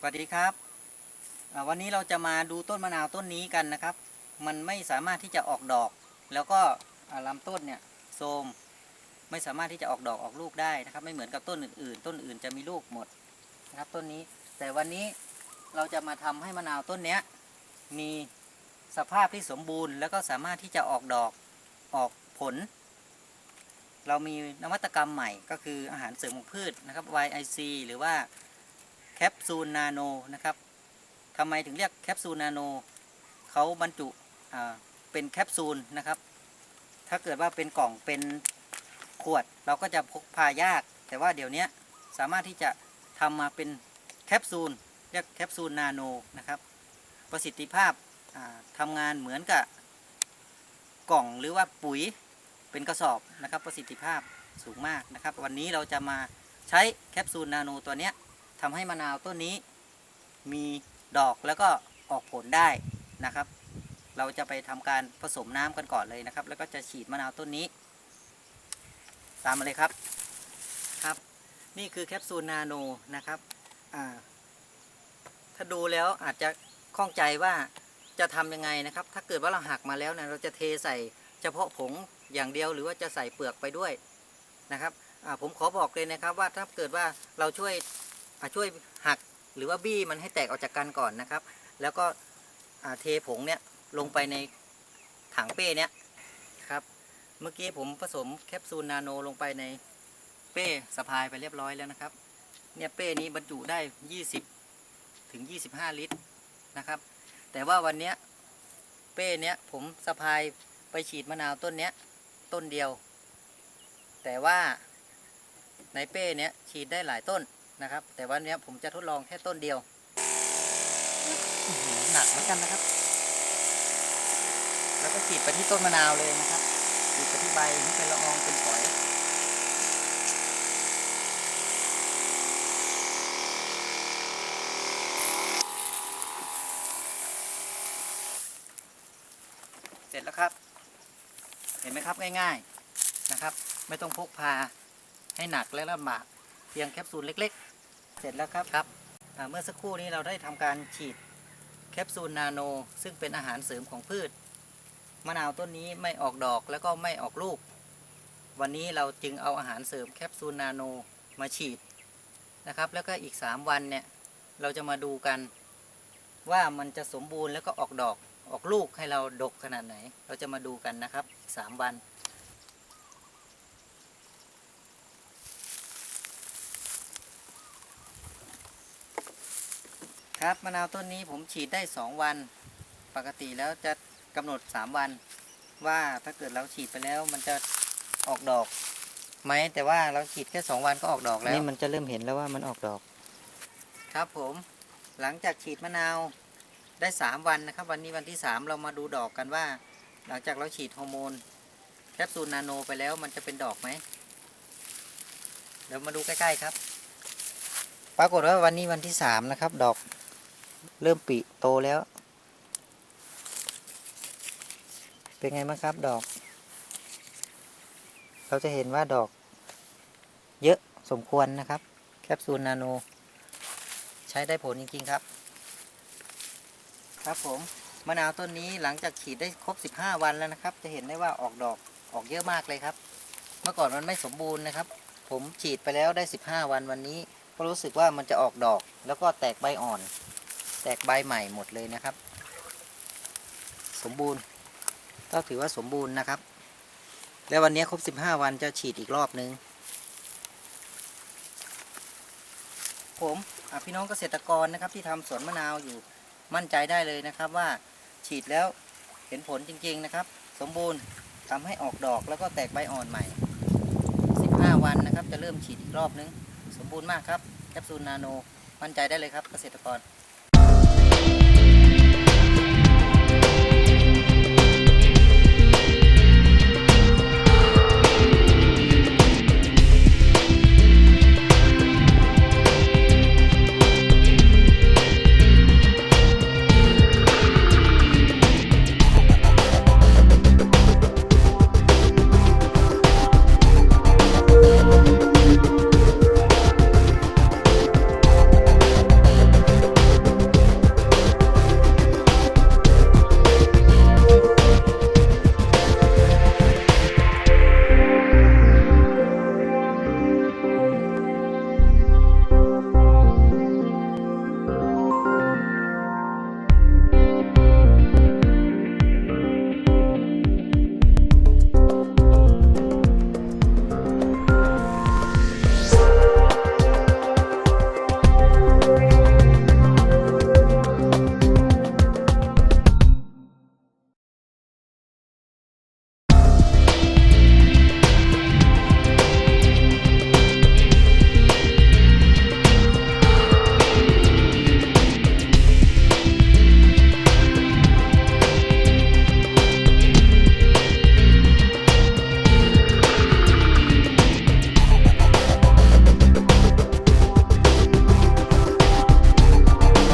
สวัสดีครับ วันนี้เราจะมาดูต้นมะนาวต้นนี้กันนะครับ มันไม่สามารถที่จะออกดอก แล้วก็อ่าลำต้นเนี่ยโทมไม่สามารถที่จะออกดอกออกลูกได้นะครับ ไม่เหมือนกับต้นอื่นๆ ต้นอื่นจะมีลูกหมดนะครับต้นนี้ แต่วันนี้เราจะมาทำให้มะนาวต้นเนี้ยมีสภาพที่สมบูรณ์ แล้วก็สามารถที่จะออกดอกออกผล เรามีนวัตกรรมใหม่ก็คืออาหารเสริมของพืชนะครับ YIC หรือว่า แคปซูลนาโนนะครับทำไมถึงเรียกแคปซูลนาโนเขาบรรจุเป็นแคปซูลนะครับ ถ้าเกิดว่าเป็นกล่องเป็นขวดเราก็จะพกพายาก แต่ว่าเดี๋ยวนี้สามารถที่จะทำมาเป็นแคปซูลเรียกแคปซูลนาโนนะครับ ประสิทธิภาพาทำงานเหมือนกับกล่องหรือว่าปุ๋ยเป็นกระสอบนะครับ ประสิทธิภาพสูงมากนะครับ วันนี้เราจะมาใช้แคปซูลนาโนตัวเนี้ย ทำให้มะนาวต้นนี้มีดอกแล้วก็ออกผลได้นะครับ เราจะไปทำการผสมน้ำกันก่อนเลยนะครับ แล้วก็จะฉีดมะนาวต้นนี้ ตามมาเลยครับครับ นี่คือแคปซูลนาโนนะครับถ้าดูแล้วอาจจะข้องใจว่าจะทำยังไงนะครับ ถ้าเกิดว่าเราหักมาแล้วเนี่ยเราจะเทใส่เฉพาะผงอย่างเดียวหรือว่าจะใส่เปลือกไปด้วยนะครับผมขอบอกเลยนะครับว่าถ้าเกิดว่าเราช่วย ช่วยหักหรือว่าบี้มันให้แตกออกจากกันก่อนนะครับ แล้วก็เทผงเนี่ยลงไปในถังเป้เนี่ยครับ เมื่อกี้ผมผสมแคปซูลนาโนลงไปในเป้สะพายไปเรียบร้อยแล้วนะครับ เนี่ยเป้นี้บรรจุได้ 20 ถึง 25 ลิตรนะครับ แต่ว่าวันเนี้ยเป้เนี้ยผมสะพายไปฉีดมะนาวต้นเนี้ยต้นเดียว แต่ว่าในเป้เนี้ยฉีดได้หลายต้น นะครับ แต่วันนี้ผมจะทดลองแค่ต้นเดียวอื้อหือหนักเหมือนกันนะครับ แล้วก็ฉีดไปที่ต้นมะนาวเลยนะครับฉีดไปที่ใบให้เป็นละอองเป็นฝอยเสร็จแล้วครับ เห็นไหมครับง่ายๆนะครับ ไม่ต้องพกพาให้หนักและลำบากเพียงแคปซูลเล็ก ๆ เสร็จแล้วครับครับอ่าเมื่อสักครู่นี้เราได้ทำการฉีดแคปซูลนาโน ซึ่งเป็นอาหารเสริมของพืช มะนาวต้นนี้ไม่ออกดอกแล้วก็ไม่ออกลูก วันนี้เราจึงเอาอาหารเสริมแคปซูลนาโนมาฉีดนะครับ แล้วก็อีก 3 วันเนี่ยเราจะมาดูกันว่ามันจะสมบูรณ์แล้วก็ออกดอกออกลูกให้เราดกขนาดไหน เราจะมาดูกันนะครับอีก3วัน ครับมะนาวต้นนี้ผมฉีดได้ 2 วัน ปกติแล้วจะกำหนด 3 วัน ว่าถ้าเกิดเราฉีดไปแล้วมันจะออกดอกไหมแต่ว่าเราฉีดแค่ 2 วันก็ออกดอกแล้วนี่มันจะเริ่มเห็นแล้วว่ามันออกดอก ครับผมหลังจากฉีดมะนาวได้ 3 วันนะครับ วันนี้วันที่ 3 เรามาดูดอกกันว่า หลังจากเราฉีดฮอร์โมนแคปซูลนาโนไปแล้วมันจะเป็นดอกไหมเดี๋ยวมาดูใกล้ๆครับ ปรากฏว่าวันนี้วันที่ 3 นะครับ ดอก เริ่มปีโตแล้ว เป็นไงบ้างครับดอก เราจะเห็นว่าดอก เยอะสมควรนะครับ แคปซูลนาโน ใช้ได้ผลจริง ๆ ครับ ครับผมมะนาวต้นนี้หลังจากฉีดได้ครบ 15 วันแล้วนะครับ จะเห็นได้ว่าออกดอกออกเยอะมากเลยครับ เมื่อก่อนมันไม่สมบูรณ์นะครับ ผมฉีดไปแล้วได้ 15 วันวันนี้ ก็รู้สึกว่ามันจะออกดอกแล้วก็แตกใบอ่อน กใบใหม่หมดเลยนะครับ สมบูรณ์ก็ถือว่าสมบูรณ์นะครับ แล้ววันนี้ครบ 15 วันจะฉีดอีกรอบนึง ผมพี่น้องเกษตรกรนะครับ ที่ทำสวนมะนาวอยู่มั่นใจได้เลยนะครับว่าฉีดแล้วเห็นผลจริงๆนะครับ สมบูรณ์ทำให้ออกดอกแล้วก็แตกใบอ่อนใหม่ 15 วันนะครับ จะเริ่มฉีดอีกรอบนึง สมบูรณ์มากครับแคปซูลนาโน มั่นใจได้เลยครับเกษตรกร